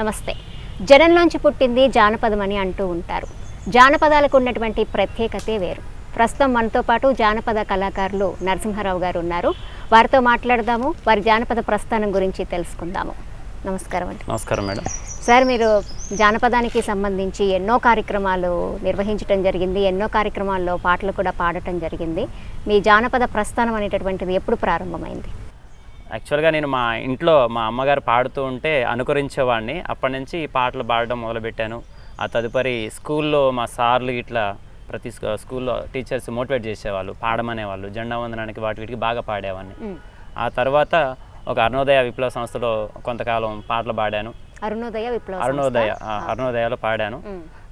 నమస్తే. జనంలోంచి పుట్టింది జానపదం అని అంటూ ఉంటారు. జానపదాలకు ఉన్నటువంటి ప్రత్యేకతే వేరు. ప్రస్తుతం మనతో పాటు జానపద కళాకారులు నరసింహారావు గారు ఉన్నారు. వారితో మాట్లాడదాము. వారి జానపద ప్రస్థానం గురించి తెలుసుకుందాము. నమస్కారం అండి. నమస్కారం మేడం. సార్ మీరు జానపదానికి సంబంధించి ఎన్నో కార్యక్రమాలు నిర్వహించడం జరిగింది. ఎన్నో కార్యక్రమాల్లో పాటలు కూడా పాడటం జరిగింది. మీ జానపద ప్రస్థానం అనేటటువంటిది ఎప్పుడు ప్రారంభమైంది? యాక్చువల్గా నేను మా ఇంట్లో మా అమ్మగారు పాడుతూ ఉంటే అనుకరించేవాడిని. అప్పటి నుంచి ఈ పాటలు పాడడం మొదలుపెట్టాను. ఆ తదుపరి స్కూల్లో మా సార్లు ఇట్లా ప్రతి స్కూ- స్కూల్లో టీచర్స్ మోటివేట్ చేసేవాళ్ళు పాడమనేవాళ్ళు జెండా వందనానికి వాటి వీటికి బాగా పాడేవాడిని. ఆ తర్వాత ఒక అరుణోదయ విప్లవ సంస్థలో కొంతకాలం పాటలు పాడాను. అరుణోదయ విప్లవ అరుణోదయ అరుణోదయాలో పాడాను.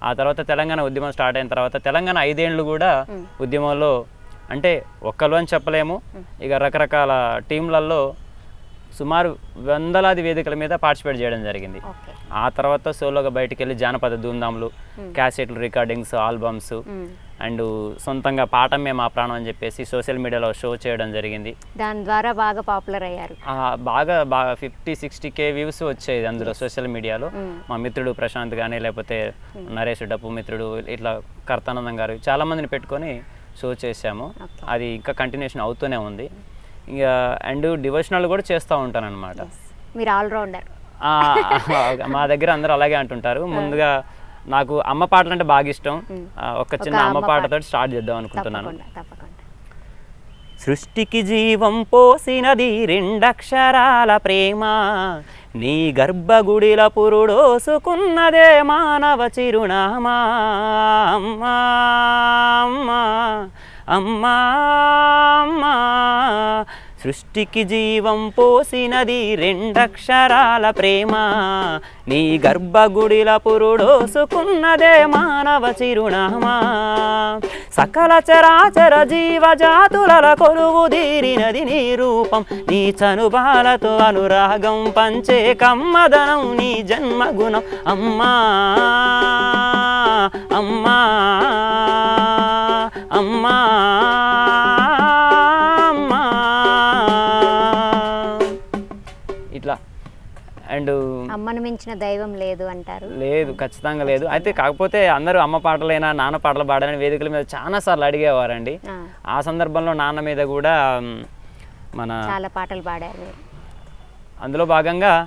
ఆ తర్వాత తెలంగాణ ఉద్యమం స్టార్ట్ అయిన తర్వాత తెలంగాణ ఐదేండ్లు కూడా ఉద్యమంలో అంటే ఒక్కరు అని చెప్పలేము. ఇక రకరకాల టీంలలో సుమారు వందలాది వేదికల మీద పార్టిసిపేట్ చేయడం జరిగింది. ఆ తర్వాత సోలోగా బయటికి వెళ్ళి జానపద ధూమ్ధాములు క్యాసెట్లు రికార్డింగ్స్ ఆల్బమ్స్. అండ్ సొంతంగా పాఠమే మా ప్రాణం అని చెప్పేసి సోషల్ మీడియాలో షో చేయడం జరిగింది. దాని ద్వారా బాగా పాపులర్ అయ్యారు. ఆ, బాగా బాగా ఫిఫ్టీ సిక్స్టీ కే వ్యూస్ వచ్చేది అందులో సోషల్ మీడియాలో. మ్. మిత్రుడు ప్రశాంత్ కానీ లేకపోతే నరేష్ డప్పు మిత్రుడు ఇట్లా కర్తానందం గారు చాలా మందిని పెట్టుకొని షో చేశాము. అది ఇంకా కంటిన్యూషన్ అవుతూనే ఉంది. ఇంకా అండ్ డివోషనల్ కూడా చేస్తూ ఉంటాను అనమాట మీరు ఆల్రౌండర్ మా దగ్గర అందరూ అలాగే అంటుంటారు. ముందుగా నాకు అమ్మ పాటలు అంటే బాగా ఇష్టం. ఆ, ఒక చిన్న అమ్మ పాటతో స్టార్ట్ చేద్దాం అనుకుంటున్నాను. సృష్టికి జీవం పోసినది రెండక్షరాల ప్రేమ. నీ గర్భగుడిల పురుడోసుకున్నదే మానవ చిరునామా. అమ్మా అమ్మా సృష్టికి జీవం పోసినది రెండక్షరాల ప్రేమ. నీ గర్భగుడిల పురుడోసుకున్నదే మానవ చిరునామా. సకల చరాచర జీవజాతుల కొలువు తీరినది నీ రూపం. నీ చనుబాలతో అనురాగం పంచే కమ్మదనం నీ జన్మగుణం. అమ్మా అమ్మా. అమ్మా అమ్మా. ఇట్లా. అండ్ అమ్మను మించిన దైవం లేదు అంటారు. లేదు ఖచ్చితంగా లేదు. అయితే కాకపోతే అందరూ అమ్మ పాటలైనా నాన్న పాటలు పాడాలని వేదికల మీద చాలా సార్లు అడిగేవారండి. ఆ, ఆ సందర్భంలో నాన్న మీద కూడా మన చాలా పాటలు పాడారు. అందులో భాగంగా.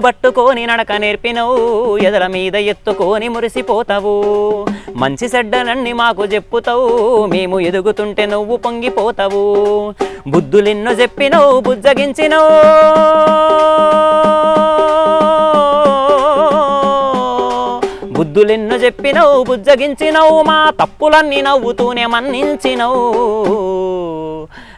పట్టుకొని నడక నేర్పినవు ఎదల మీద ఎత్తుకొని మురిసిపోతావు. మంచి చెడ్డలన్నీ మాకు చెప్పుతావు మేము ఎదుగుతుంటే నువ్వు పొంగిపోతావు. బుద్ధులెన్నో చెప్పినవు బుజ్జగించినవు. బుద్ధులెన్నో చెప్పినవు బుజ్జగించినవు. మా తప్పులన్నీ నవ్వుతూనే మన్నించినవు.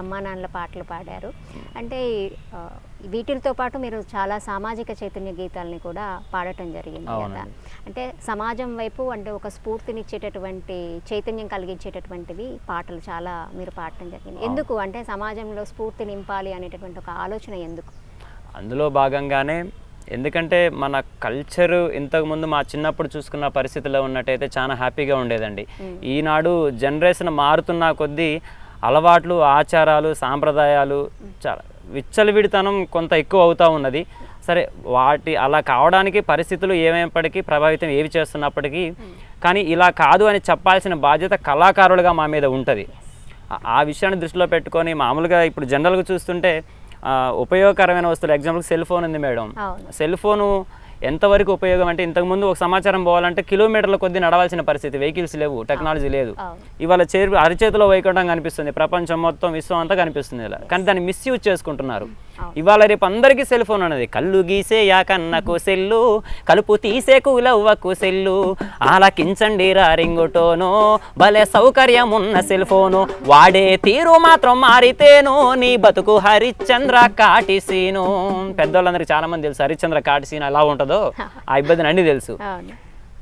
అమ్మా నాన్నల పాటలు పాడారు. అంటే వీటితో పాటు మీరు చాలా సామాజిక చైతన్య గీతాలని కూడా పాడటం జరిగింది కదా. అంటే సమాజం వైపు అంటే ఒక స్ఫూర్తినిచ్చేటటువంటి చైతన్యం కలిగించేటటువంటివి పాటలు చాలా మీరు పాడటం జరిగింది. ఎందుకు? అంటే సమాజంలో స్ఫూర్తి నింపాలి అనేటటువంటి ఒక ఆలోచన ఎందుకు? అందులో భాగంగానే ఎందుకంటే మన కల్చర్ ఇంతకుముందు మా చిన్నప్పుడు చూసుకున్న పరిస్థితిలో ఉన్నట్టయితే చాలా హ్యాపీగా ఉండేదండి. ఈనాడు జనరేషన్ మారుతున్న కొద్దీ అలవాట్లు ఆచారాలు సాంప్రదాయాలు చాలా విచ్చలవిడితనం కొంత ఎక్కువ అవుతూ ఉన్నది. సరే వాటి అలా కావడానికి పరిస్థితులు ఏమైనప్పటికీ ప్రభావితం ఏవి చేస్తున్నప్పటికీ కానీ ఇలా కాదు అని చెప్పాల్సిన బాధ్యత కళాకారులుగా మా మీద ఉంటుంది. ఆ- విషయాన్ని దృష్టిలో పెట్టుకొని మామూలుగా ఇప్పుడు జనరల్గా చూస్తుంటే ఉపయోగకరమైన వస్తువులు ఎగ్జాంపుల్ సెల్ ఫోన్ ఉంది మేడం. సెల్ ఫోను ఎంతవరకు ఉపయోగం అంటే ఇంతకుముందు ఒక సమాచారం పోవాలంటే కిలోమీటర్ల కొద్దీ నడవాల్సిన పరిస్థితి. వెహికల్స్ లేవు టెక్నాలజీ లేదు. ఇవాళ చేరు అరిచేతిలో వైకుంఠం కనిపిస్తుంది. ప్రపంచం మొత్తం విశ్వం అంతా కనిపిస్తుంది ఇలా. కానీ దాన్ని మిస్యూజ్ చేసుకుంటున్నారు. ఇవాళ రేపు అందరికీ సెల్ ఫోన్ ఉన్నది కళ్ళు గీసే యాకన్నకు సెల్లు కలుపు తీసే కూలవ్వకు సెల్లు ఆలకించండి రా రింగుటోను భలే సౌకర్యం ఉన్న సెల్ ఫోను. వాడే తీరు మాత్రం మారితేను నీ బతుకు హరిశ్చంద్ర కాటిసీను పెద్దోళ్ళందరికీ చాలా మంది తెలుసు హరిశ్చంద్ర కాటిసీను ఎలా ఉంటుందో? ఆ ఇబ్బందిని అన్ని తెలుసు.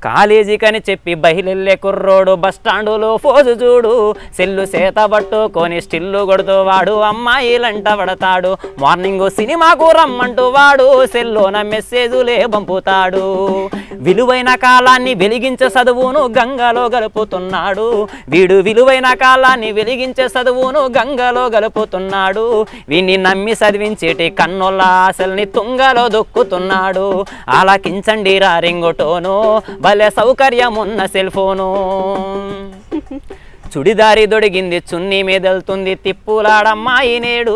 కాలేజీకని చెప్పి బహిలెల్లే కుర్రోడు బస్ స్టాండులో ఫోజు చూడు. సెల్లు సేత పట్టుకొని స్టిల్లు కొడుతూ వాడు అమ్మాయిలంట పడతాడు. మార్నింగ్ సినిమాకు రమ్మంటూ వాడు సెల్లోన మెసేజులే పంపుతాడు. విలువైన కాలాన్ని వెలిగించే చదువును గంగలో గలుపుతున్నాడు వీడు విలువైన కాలాన్ని వెలిగించే చదువును గంగలో గలుపుతున్నాడు వీని నమ్మి చదివించేటి కన్నుల ఆశల్ని తుంగలో దొక్కుతున్నాడు. ఆలకించండి రా రింగుటోను భలే సౌకర్యం ఉన్న సెల్ ఫోను చుడిదారి దొడిగింది చున్నీ మీదెళ్తుంది తిప్పులాడమ్మాయి నేడు.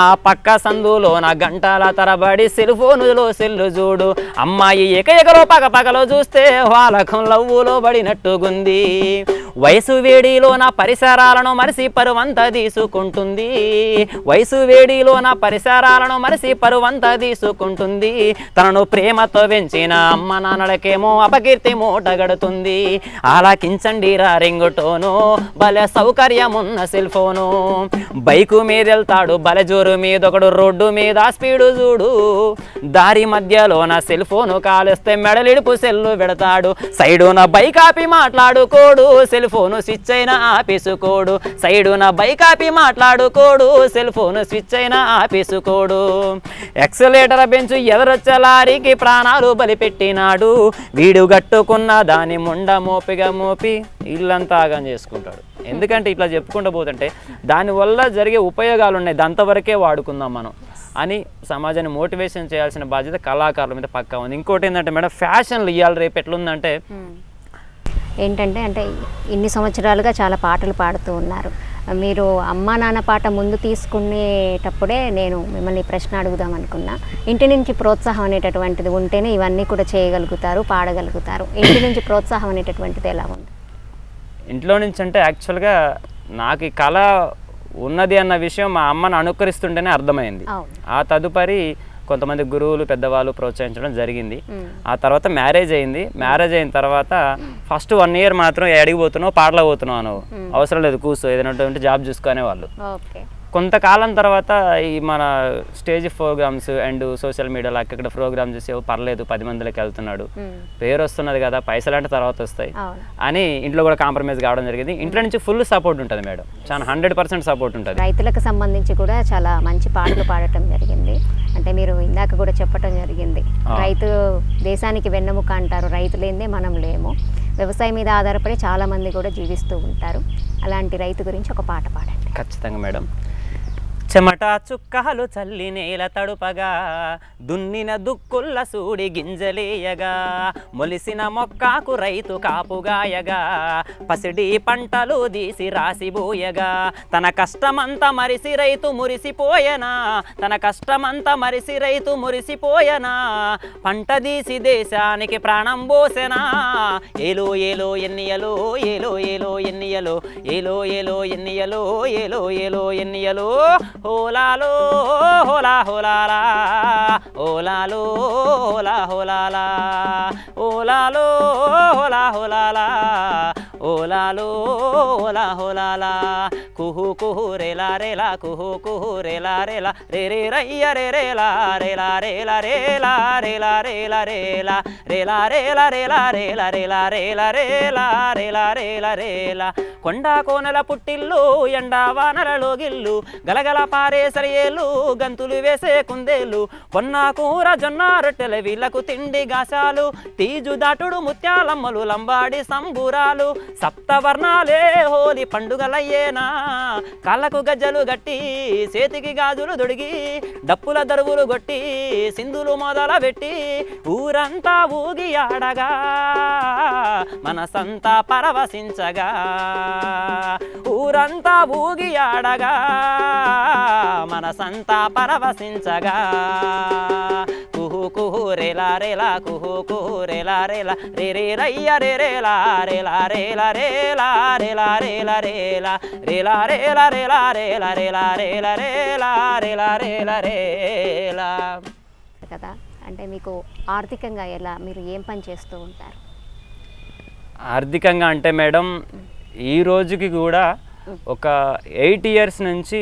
ఆ పక్క సందులోన గంటల తరబడి సెల్ ఫోనులో సెల్లు చూడు. అమ్మాయి ఎకఎకలో పగ పగలో చూస్తే వాళ్ళకం లవ్వులో పడినట్టుగుంది వయసు వేడిలోన పరిసరాలను మరిసి పరువంత తీసుకుంటుంది. వయసు వేడిలోన పరిసరాలను మరిసి పరువంత తీసుకుంటుంది. తనను ప్రేమతో పెంచిన అమ్మ నాన్నలకేమో అపకీర్తి మూటగడుతుంది ఆలకించండి రా రింగుటోను. భలే సౌకర్యం ఉన్న సెల్ ఫోను బైకు మీద వెళ్తాడు భలే జోరు మీద ఒకడు రోడ్డు మీద స్పీడు చూడు దారి మధ్యలోన సెల్ ఫోను కాలిస్తే మెడలిడుపు సెల్లు పెడతాడు సైడున బైక్ ఆపి మాట్లాడుకోడు సెల్ ఫోను స్విచ్ అయినా ఆపేసుకోడు. సైడున బైక్ ఆపి మాట్లాడుకోడు సెల్ ఫోను స్విచ్ అయినా ఆపేసుకోడు. ఎక్సలేటర్ బెంచ్ ఎదరొచ్చే లారీకి ప్రాణాలు బలిపెట్టినాడు. వీడు గట్టుకున్న దాని ముండ మోపిగా మోపి ఇల్లంతా ఆగం చేసుకుంటాడు. ఎందుకంటే ఇట్లా చెప్పుకుంటూ పోతుంటే దానివల్ల జరిగే ఉపయోగాలు ఉన్నాయి దాంతవరకే వాడుకుందాం మనం అని సమాజాన్ని మోటివేషన్ చేయాల్సిన బాధ్యత కళాకారుల మీద పక్కా ఉంది. ఇంకోటి ఏంటంటే మేడం ఫ్యాషన్లు ఇవ్వాలి రేపు ఎట్లుందంటే ఏంటంటే అంటే ఇన్ని సంవత్సరాలుగా చాలా పాటలు పాడుతూ ఉన్నారు. మీరు అమ్మా నాన్న పాట ముందు తీసుకునేటప్పుడే నేను మిమ్మల్ని ప్రశ్న అడుగుదాం అనుకున్నా. ఇంటి నుంచి ప్రోత్సాహం అనేటటువంటిది ఉంటేనే ఇవన్నీ కూడా చేయగలుగుతారు పాడగలుగుతారు. ఇంటి నుంచి ప్రోత్సాహం అనేటటువంటిది ఎలా ఉంది? ఇంట్లో నుంచి అంటే యాక్చువల్గా నాకు ఈ కళ ఉన్నది అన్న విషయం మా అమ్మను అనుకరిస్తుంటేనే అర్థమైంది. ఆ తదుపరి కొంతమంది గురువులు పెద్దవాళ్ళు ప్రోత్సహించడం జరిగింది. ఆ తర్వాత మ్యారేజ్ అయింది. మ్యారేజ్ అయిన తర్వాత ఫస్ట్ వన్ ఇయర్ మాత్రం ఎడికి పోతున్నావు పాటలు పోతున్నావు అవసరం లేదు కూర్చో ఏదైనా జాబ్ చూసుకునే వాళ్ళు కొంతకాలం తర్వాత ఈ మన స్టేజ్ ప్రోగ్రామ్స్ అండ్ సోషల్ మీడియాలో అక్కడ ప్రోగ్రామ్స్ చేసి "ఓ, పర్లేదు పది మందిలోకి వెళ్తున్నాడు. పేరు వస్తున్నది కదా పైసలు అంటే తర్వాత వస్తాయి. అని ఇంట్లో కూడా కాంప్రమైజ్ కావడం జరిగింది. ఇంట్లో నుంచి ఫుల్ సపోర్ట్ ఉంటుంది మేడం. చాలా హండ్రెడ్ పర్సెంట్ సపోర్ట్ ఉంటుంది. రైతులకు సంబంధించి కూడా చాలా మంచి పాటలు పాడటం జరిగింది. అంటే మీరు ఇందాక కూడా చెప్పటం జరిగింది. రైతు దేశానికి వెన్నెముక అంటారు. రైతు లేనిదే మనం లేము. వ్యవసాయం మీద ఆధారపడి చాలా మంది కూడా జీవిస్తూ ఉంటారు. అలాంటి రైతు గురించి ఒక పాట పాడండి. ఖచ్చితంగా మేడం. చెమట చుక్కలు చల్లి నేల తడుపగా దున్నిన దుక్కుల్ల సూడి గింజలేయగా మొలిసిన మొక్కాకు రైతు కాపుగాయగా పసిడి పంటలు దీసి రాసిబోయగా తన కష్టమంతా మరిసి రైతు మురిసిపోయనా తన కష్టమంతా మరిసి రైతు మురిసిపోయనా పంట దీసి దేశానికి ప్రాణం పోసెనా ఏలో ఏలో ఎన్నియలో ఏలో ఏలో ఎన్నియలో ఏలో ఏలో ఎన్నియలో ఏలో ఏలో ఎన్నియలో హోలాలో హోలా హోలాలా ఓలాలో హోలా హోలాలా ఓలాలో హోలా హోలాలా ఓలాలో హోలా హోలాలా కుహు కుహు రేలా రేలా కుహు కుహు రేలా రేలా రే రే రయ్య రే రేలా రేలా రేలా రేలా రేలా రేలా రేలా రేలా రేలా రేలా రేలా రేలా రేలా రేలా రేలా రేలా రేలా కొండ కోనల పుట్టిల్లు ఎండా వానలలో గిల్లు గలగల పారే సరియేలు గంతులు వేసే కుందేలు కొన్న కూర జొన్న రొట్టెల వీళ్ళకు తిండి గాసాలు తీజు దాటుడు ముత్యాలమ్మలు లంబాడి సంబూరాలు సప్తవర్ణాలే హోలీ పండుగలయ్యేనా? కాళ్ళకు గజ్జలు గట్టి చేతికి గాజులు దొడిగి డప్పుల దరువులు కొట్టి సింధులు మొదల పెట్టి ఊరంతా ఊగి ఆడగా మనసంతా పరవశించగా ఊరంతా ఊగి ఆడగా మనసంతా పరవశించగా కుహు కుహు రేలా రేలా కుహు కుహు రేలా రేలా రే రే రయ్య రే రేలా రేలా రేలా రేలా రేలా రేలా రేలా రేలా రేలా రేలా రేలా రేలా రేలా రేలా రేలా రేలా రేలా కదా అంటే మీకు ఆర్థికంగా ఎలా మీరు ఏం పని చేస్తూ ఉంటారు ఆర్థికంగా అంటే మేడం ఈ రోజుకి కూడా ఒక ఎయిట్ ఇయర్స్ నుంచి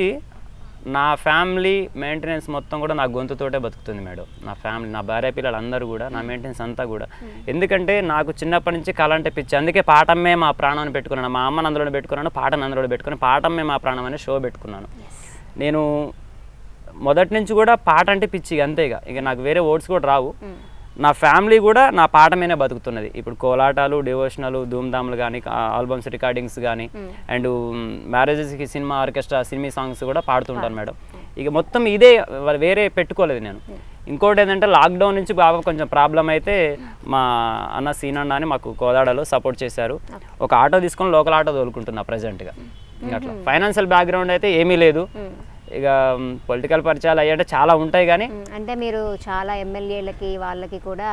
నా ఫ్యామిలీ మెయింటెనెన్స్ మొత్తం కూడా నా గొంతుతోటే బతుకుతుంది మేడం. నా ఫ్యామిలీ నా భార్య పిల్లలు అందరూ కూడా నా మెయింటెనెన్స్ అంతా కూడా. ఎందుకంటే నాకు చిన్నప్పటి నుంచి కళ అంటే పిచ్చి. అందుకే పాఠమే మా ప్రాణాన్ని పెట్టుకున్నాను. మా అమ్మని అందులో పెట్టుకున్నాను పాటను అందులో పెట్టుకుని పాఠమే మా ప్రాణం అనే షో పెట్టుకున్నాను. నేను మొదటి నుంచి కూడా పాట అంటే పిచ్చి అంతే ఇక. ఇక నాకు వేరే వర్డ్స్ కూడా రావు. నా ఫ్యామిలీ కూడా నా పాట మీదే బతుకుతున్నది. ఇప్పుడు కోలాటాలు డివోషనల్ ధూమ్ధామ్లు కానీ ఆల్బమ్స్ రికార్డింగ్స్ కానీ అండ్ మ్యారేజెస్కి సినిమా ఆర్కెస్ట్రా సినిమా సాంగ్స్ కూడా పాడుతుంటాను మేడం. ఇక మొత్తం ఇదే వేరే పెట్టుకోలేదు నేను. ఇంకోటి ఏంటంటే లాక్డౌన్ నుంచి బాగా కొంచెం ప్రాబ్లం అయితే మా అన్న సీనన్న అని మాకు కోదాడలో సపోర్ట్ చేశారు. ఒక ఆటో తీసుకొని లోకల్ ఆటో తోలుకుంటున్నా ప్రజెంట్గా ఇంకా అట్లా. ఫైనాన్షియల్ బ్యాక్గ్రౌండ్ అయితే ఏమీ లేదు. ఇక పొలిటికల్ పరిచయాలు అయ్యంటే చాలా ఉంటాయి కానీ అంటే మీరు చాలా ఎమ్మెల్యేలకి వాళ్ళకి కూడా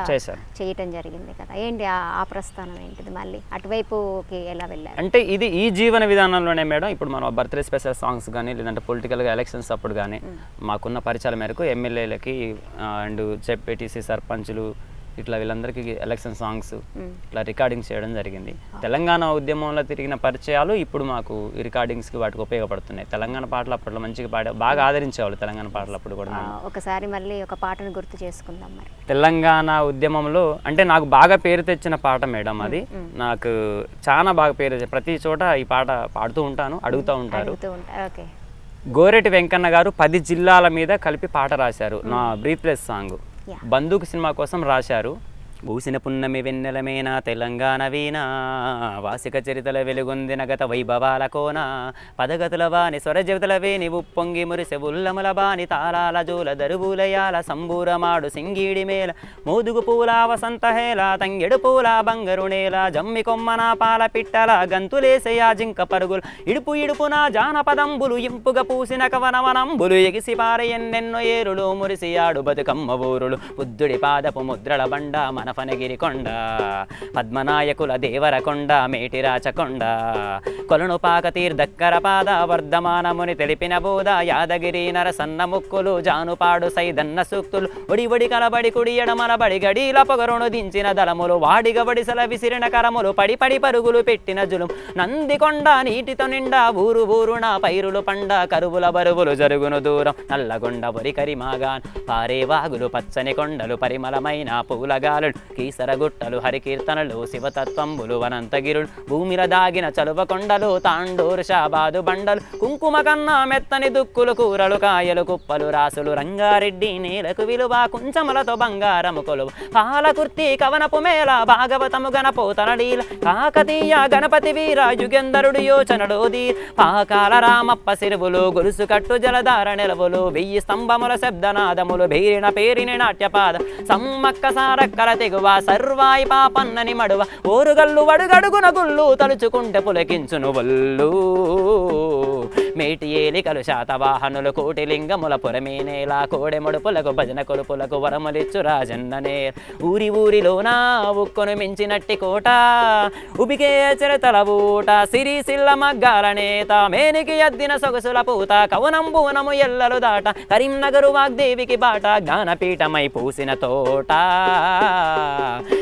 చేయటం జరిగింది కదా. ఏంటి ఆ- ఆ ప్రస్థానం ఏంటిది మళ్ళీ? అటువైపుకి ఎలా వెళ్ళారు? అంటే ఇది ఈ జీవన విధానంలోనే మేడం ఇప్పుడు మనం బర్త్డే స్పెషల్ సాంగ్స్ కానీ లేదంటే పొలిటికల్గా ఎలక్షన్స్ అప్పుడు కానీ మాకున్న పరిచయాల మేరకు ఎమ్మెల్యేలకి అండ్ జెడ్పీటీసీ సర్పంచులు ఇట్లా వీళ్ళందరికీ ఎలక్షన్ సాంగ్స్ ఇట్లా రికార్డింగ్స్ చేయడం జరిగింది. తెలంగాణ ఉద్యమంలో తిరిగిన పరిచయాలు ఇప్పుడు మాకు ఈ రికార్డింగ్స్కి వాటికి ఉపయోగపడుతున్నాయి. తెలంగాణ పాటలు అప్పట్లో మంచిగా పాడే బాగా ఆదరించేవాళ్ళు తెలంగాణ పాటలు అప్పుడు కూడా. ఒకసారి మళ్ళీ ఒక పాటను గుర్తు చేసుకుందాం మరి. తెలంగాణ ఉద్యమంలో అంటే నాకు బాగా పేరు తెచ్చిన పాట మేడం అది. నాకు చాలా బాగా పేరు ప్రతి చోట ఈ పాట పాడుతూ ఉంటాను అడుగుతూ ఉంటారు. గోరెటి వెంకన్న గారు పది జిల్లాల మీద కలిపి పాట రాశారు నా బ్రీత్లెస్ సాంగ్. బందూక్ సినిమా కోసం రాశారు. పూసిన పున్నమి వెన్నెలమేన తెలంగాణ వీణ? వాసిక చరితల వెలుగొందిన గత వైభవాల కోన? పదగతుల వాని స్వరజవతల వేణి ఉప్పొంగి మురిసె ఉల్లముల బాని తాళాల జూల దరువులయాల సంబూరమాడు సింగీడి మేల మోదుగు పూల వసంత హేల తంగెడు పూల బంగరు నేల జమ్మి కొమ్మన పాల పిట్టల గంతులేసయా జింక పరుగులు. ఇడుపు ఇడుపున జానపదంబులు ఇంపుగా పూసిన కవనవనంబులు ఎగిసి పారే ఎన్నెన్నో ఏరులు మురిసియాడు బతుకమ్మ ఊరులు. బుద్ధుడి పాదపు ముద్రల బండ మనఫనగిరి కొండ పద్మనాయకుల దేవరకొండ మేటిరాచకొండ కొలను పాక తీర్థక్కర పాద వర్ధమానముని తెలిపిన బోధ యాదగిరి నరసన్న ముక్కులు జానుపాడు సైదన్న సూక్తులు. ఒడి ఒడి కలబడి కుడి ఎడమలబడి గడీల పొగరును దించిన దళములు వాడిగ వడిసల విసిరిన కరములు పడి పడి పరుగులు పెట్టిన జులు. నందికొండ నీటితో నిండా ఊరు ఊరున పైరులు పండ కరువుల బరువులు జరుగును దూరం. నల్లగొండ వరికరి మాగాన్ పారే వాగులు పచ్చని కొండలు పరిమళమైన పూలగాలు కీసరగుట్టలు హరికీర్తనలు శివతత్వంబులు వనంతగిరుడు భూమిల దాగిన చలువ కొండలు తాండూరు షాబాదు బండలు కుంకుమ కన్నా మెత్తని దుక్కులు కూరలు కాయలు కుప్పలు రాసులు రంగారెడ్డి నేలకు విలువ కుంచములతో బంగారము కొలువు పాలకుర్తి కవనపు మేళ భాగవతము గణపోతనడీల కాకతీయ గణపతి వీర యుగంధరుడు యోచనడోది పాకాల రామప్ప సిరువులు గొలుసు కట్టు జలధార నిలవులు వెయ్యి స్తంభముల శబ్దనాదములు భేరిన పేరిని నాట్యపాద సమ్మక్క సారక్కల తెగువ సర్వాయి పాపన్నని మడువ. ఓరుగల్లు వడుగడుగున గుళ్ళు తలుచుకుంటే పులకించును వల్లు మేటి ఏలికలు శాతవాహనులు కోటిలింగముల లింగముల కోడెముడుపులకు భజన కొలుపులకు వరములిచ్చు రాజన్ననే. ఊరి ఊరిలోన ఉక్కును మించినట్టి కోట ఉబికే చిరతల ఊట సిరిసిల్ల మగ్గాల నేత మేనికి అద్దిన సొగసుల పూత కవనం ఎల్లలు దాట కరీంనగరు వాగ్దేవికి బాట జ్ఞానపీఠమై పూసిన తోట.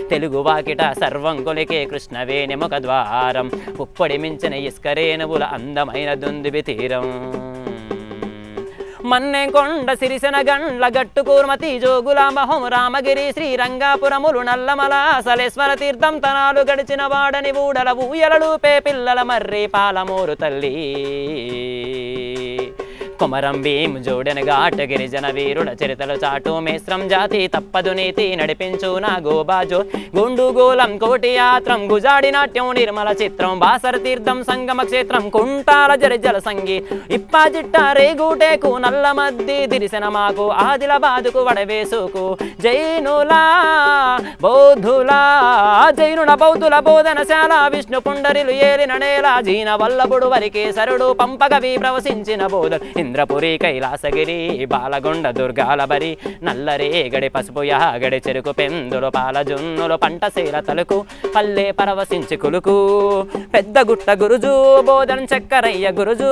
తెలుగు వాకిట సర్వం కొలికే కృష్ణవేణి ముఖ ద్వారం పుప్పొడి మించిన ఇస్కరేణువుల అందమైన దుందుబితి మందిరం మన్నె కొండ సిరిసెన గండ్ల గట్టు కూర్మతి జోగుల మహం రామగిరి శ్రీరంగాపురములు నల్లమల సలేశ్వర తీర్థం తనాలు గడిచిన వాడని ఊడల ఊయలలు పే పిల్లల మర్రి పాలమూరు తల్లి. కొమరం భీం ఘాట గిరిజన వీరుడ చరితలు చాటు మేస్త్రం జాతి తప్పదు నీతి నడిపించు నా గోబాజో. గుండు గోలం కోటి యాత్రం గుజాడి నాట్యం నిర్మల చిత్రం బాసర తీర్థం సంగమ క్షేత్రం కుంటాల జరిజల సంగీ. ఇప్పా జిట్ట రేగుటేకు నల్ల మద్ది దిరిసిన మాకు ఆదిలబాదుకు వడవేసుకు. జైనులా బౌద్ధులా జైనుల బౌద్ధుల బోధనశాల విష్ణు పుండరిలు ఏలిన నేల జీన వల్లభుడు వరికేసరుడు పంపగవి ప్రవశించిన బోధ. ఇంద్రపురి కైలాసగిరి బాలగొండ దుర్గాల బరి నల్లరే పసుపు యాగడి చెరుకు పెందులు పాల జున్నులు పంట శీల తలుకు పల్లె పరవశించి కులుకు. పెద్ద గుట్ట గురుజు బోధన చక్కరయ్య గురుజు.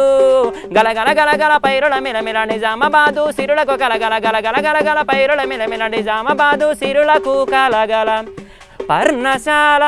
గలగల గలగల పైరుల మిలమిల నిజామబాదు సిరులకు గలగల గలగల గలగల పైరుల మిలమిల నిజామబాదు సిరులకు కలగల పర్ణశాల.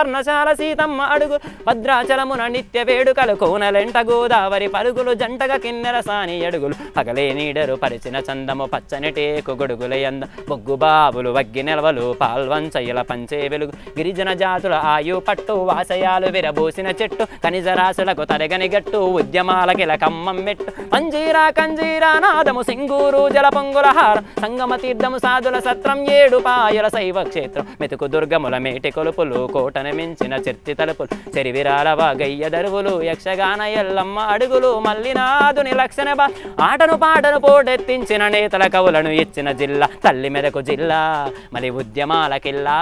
పర్ణశాల సీతమ్మ అడుగు. భద్రాచలమున నిత్య వేడుకలు కోనలెంట గోదావరి పరుగులు జంటగా కిన్నెర సాని అడుగులు. పగలే నీడరు పరిచిన చందము పచ్చని టేకు గొడుగుల ఎంద బొగ్గు బాబులు వగ్గి నిల్వలు పాల్వంచయ్యల పంచే వెలుగు. గిరిజన జాతుల ఆయు పట్టు వాసయాలు విరబూసిన చెట్టు. ఖనిజ రాశులకు తరగని గట్టు ఉద్యమాలకిల కమ్మం మెట్టు. పంజీరా కంజీరా నాదము సింగూరు జల పొంగుల హారం. సంగమ తీర్థము సాధుల సత్రం ఏడు పాయల శైవ క్షేత్రం. మెతుకు దుర్గముల మేటి కొలుపులు కోటని మించిన చిర్తి తలుపులు. చెరివిరాల వాగయ్య దరువులు యక్షగాన ఎల్లమ్మ అడుగులు మల్లినాథుని లక్షణ బా. ఆటను పాటను పోటెత్తించిన నేతల కవులను ఇచ్చిన జిల్లా తల్లి మెదకు జిల్లా మరి ఉద్యమాల కిల్లా.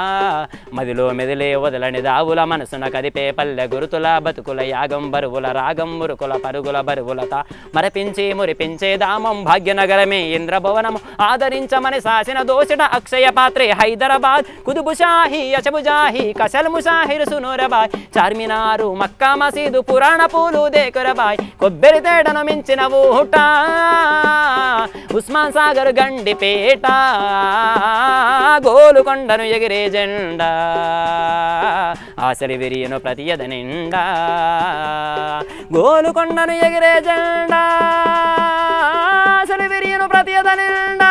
మదిలో మెదిలే వదలని దావుల మనసున కదిపే పల్లె గురుతుల బతుకుల యాగం బరువుల రాగం మురుకుల పరుగుల బరువులత మరపించి మురిపించే దామం భాగ్యనగరమే ఇంద్రభవనము. ఆదరించమని శాసిన దోషిట అక్షయ పాత్రే హైదరాబాద్. కుదుబుషాహి యశబుజాహి కసల్ముషా మాహిరు సునూరబాయ్ చార్మినారు మక్కా మసీదు పురాణ పూలు దేకురబాయ్ కొబ్బరి తేడను మించిన ఊట ఉస్మాన్ సాగర్ గండిపేట గోలుకొండను ఎగిరే జెండా. ఆశలి విరియను ప్రతియద నిండా. గోలుకొండను ఎగిరే జెండా. ఆశలి విరియను ప్రతియద నిండా.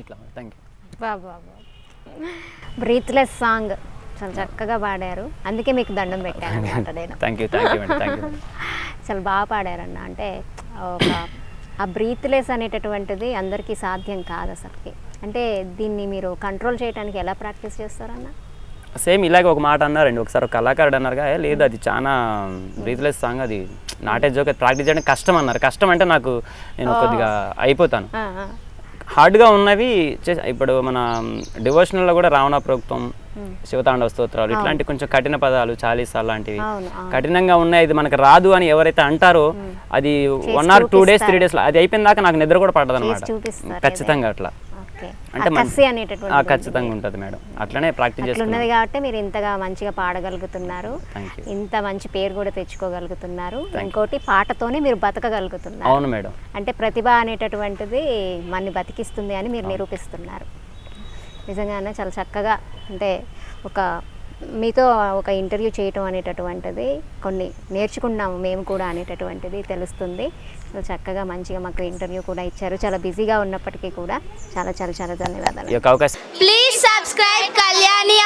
ఇట్లా థ్యాంక్ యూ బాబా. బ్రీత్లెస్ సాంగ్ చాలా చక్కగా పాడారు. అందుకే మీకు దండం పెట్టాను అనమాట నేను. థ్యాంక్ యూ థ్యాంక్ యూ అండి థ్యాంక్ యూ చాలా బాగా పాడారన్న. అంటే ఒక ఆ బ్రీత్లెస్ అనేటటువంటిది అందరికీ సాధ్యం కాదు అసలుకి. అంటే దీన్ని మీరు కంట్రోల్ చేయడానికి ఎలా ప్రాక్టీస్ చేస్తారన్న? సేమ్ ఇలాగే ఒక మాట అన్నారండి. ఒకసారి ఒక కళాకారుడు అన్నారుగా "ఏ, లేదు అది చాలా బ్రీత్లెస్ సాంగ్ అది. నాటే జోక్ ప్రాక్టీస్ చేయడం కష్టం అన్నారు. కష్టం అంటే నాకు నేను కొద్దిగా అయిపోతాను. ఆ, ఆ. హార్డ్గా ఉన్నవి చేసా ఇప్పుడు మన డివోషనల్లో కూడా రావణ ప్రోక్తం శివతాండవ స్తోత్రాలు ఇట్లాంటి కొంచెం కఠిన పదాలు చాలీసాలు లాంటివి కఠినంగా ఉన్నాయి ఇది మనకు రాదు అని ఎవరైతే అంటారో అది one or two days three days అది అయిపోయిన దాకా నాకు నిద్ర కూడా పడదు అనమాట ఖచ్చితంగా అట్లా. ఓకే. అంటే కసి అనేటటువంటి ఖచ్చితంగా ఉంటుంది మేడం. అట్లనే ప్రాక్టీస్ అట్లున్నది కాబట్టి మీరు ఇంతగా మంచిగా పాడగలుగుతున్నారు. ఇంత మంచి పేరు కూడా తెచ్చుకోగలుగుతున్నారు. ఇంకోటి పాటతోనే మీరు బతకగలుగుతున్నారు. అవును మేడం. అంటే ప్రతిభ అనేటటువంటిది మన్ని బతికిస్తుంది అని మీరు నిరూపిస్తున్నారు. నిజంగానే చాలా చక్కగా అంటే ఒక మీతో ఒక ఇంటర్వ్యూ చేయటం అనేటటువంటిది కొన్ని నేర్చుకున్నాము మేము కూడా అనేటటువంటిది తెలుస్తుంది. సో చక్కగా మంచిగా మాకు ఇంటర్వ్యూ కూడా ఇచ్చారు. చాలా బిజీగా ఉన్నప్పటికీ కూడా చాలా చాలా చాలా ధన్యవాదాలు. ఈ యొక్క అవకాశం Please subscribe Kalyani